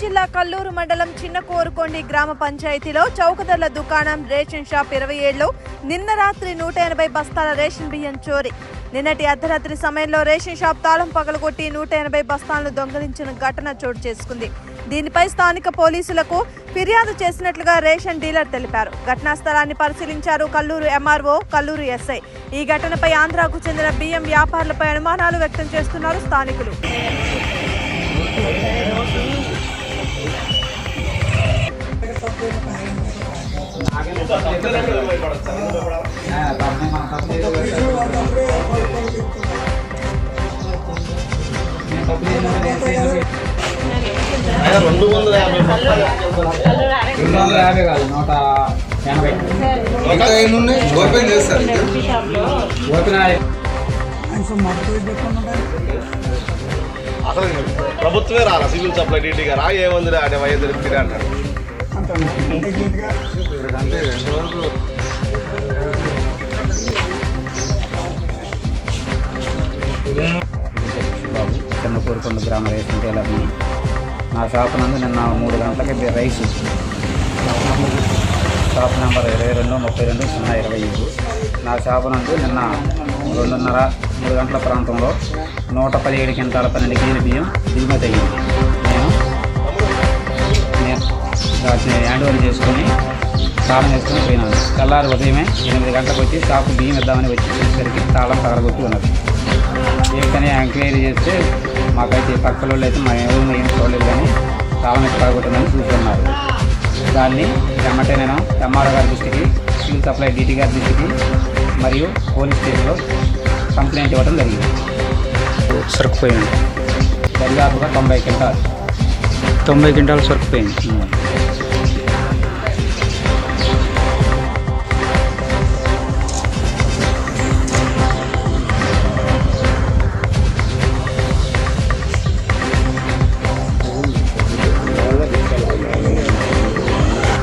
జిల్లా కల్లూరు మండలం చిన్న కోరుకొండి గ్రామ పంచాయతీలో చౌకధరల దుకాణం రేషన్ షాప్ ఇరవై ఏడులో నిన్న రాత్రి నూట ఎనభై బస్తాల రేషన్ బియ్యం చోరీ. నిన్నటి అర్ధరాత్రి సమయంలో రేషన్ షాప్ తాళం పగలగొట్టి నూట ఎనభై బస్తాలను దొంగిలించిన ఘటన చోటు చేసుకుంది. దీనిపై స్థానిక పోలీసులకు ఫిర్యాదు చేసినట్లుగా రేషన్ డీలర్ తెలిపారు. ఘటనా స్థలాన్ని పరిశీలించారు కల్లూరు ఎంఆర్ఓ కల్లూరు ఎస్ఐ. ఈ ఘటనపై ఆంధ్రాకు చెందిన బియ్యం వ్యాపారులపై అనుమానాలు వ్యక్తం చేస్తున్నారు స్థానికులు. రెండు వందల యాభై రెండు వందల యాభై కాదు నూట ఎనభై ఇంకా ఎన్ని ఓపెన్ చేస్తారు ఓపెన్ అసలు ప్రభుత్వమే రాలా సివిల్ సప్లై డీటీగా రా ఏముంది రా వైద్య తిరిగి అన్నాడు కొండ రెండు రోజులు చిన్న గ్రామ రేషన్ టైలర్ని నా షాప్ నందు నిన్న మూడు గంటలకి రైస్ షాప్ నెంబర్ ఇరవై రెండు ముప్పై రెండు సున్నా ఇరవై ఐదు నా షాప్ నందు నిన్న రెండున్నర మూడు గంటల ప్రాంతంలో నూట పదిహేడు క్వింటాల పన్నెండు కేజీల బియ్యం దిగుమతి అయ్యింది వాటిని హ్యాండ్ ఓవర్ చేసుకొని తాళం వేసుకొని పోయినాను. తెల్లారి ఉదయమే ఎనిమిది గంటలకు వచ్చి షాపు బియ్యం ఇద్దామని వచ్చేసరికి తాళం పగలగొట్టి ఉన్నది. ఏంటని ఎంక్వైరీ చేస్తే మాకైతే పక్కల వాళ్ళు అయితే మా ఎవరు ఏం చూడలేదు కానీ తాళం ఎక్కడ చూస్తున్నారు. దాన్ని వెంబటే నేను ఎంఆర్ఓ గారి దృష్టికి సివిల్ సప్లై డీటీ గారి దృష్టికి మరియు పోలీస్ స్టేషన్లో కంప్లైంట్ ఇవ్వడం జరిగింది. సరుకుపోయింది. దరిదాపుగా తొంభై క్వింటాలు. తొంభై క్వింటాలు సరుకుపోయింది.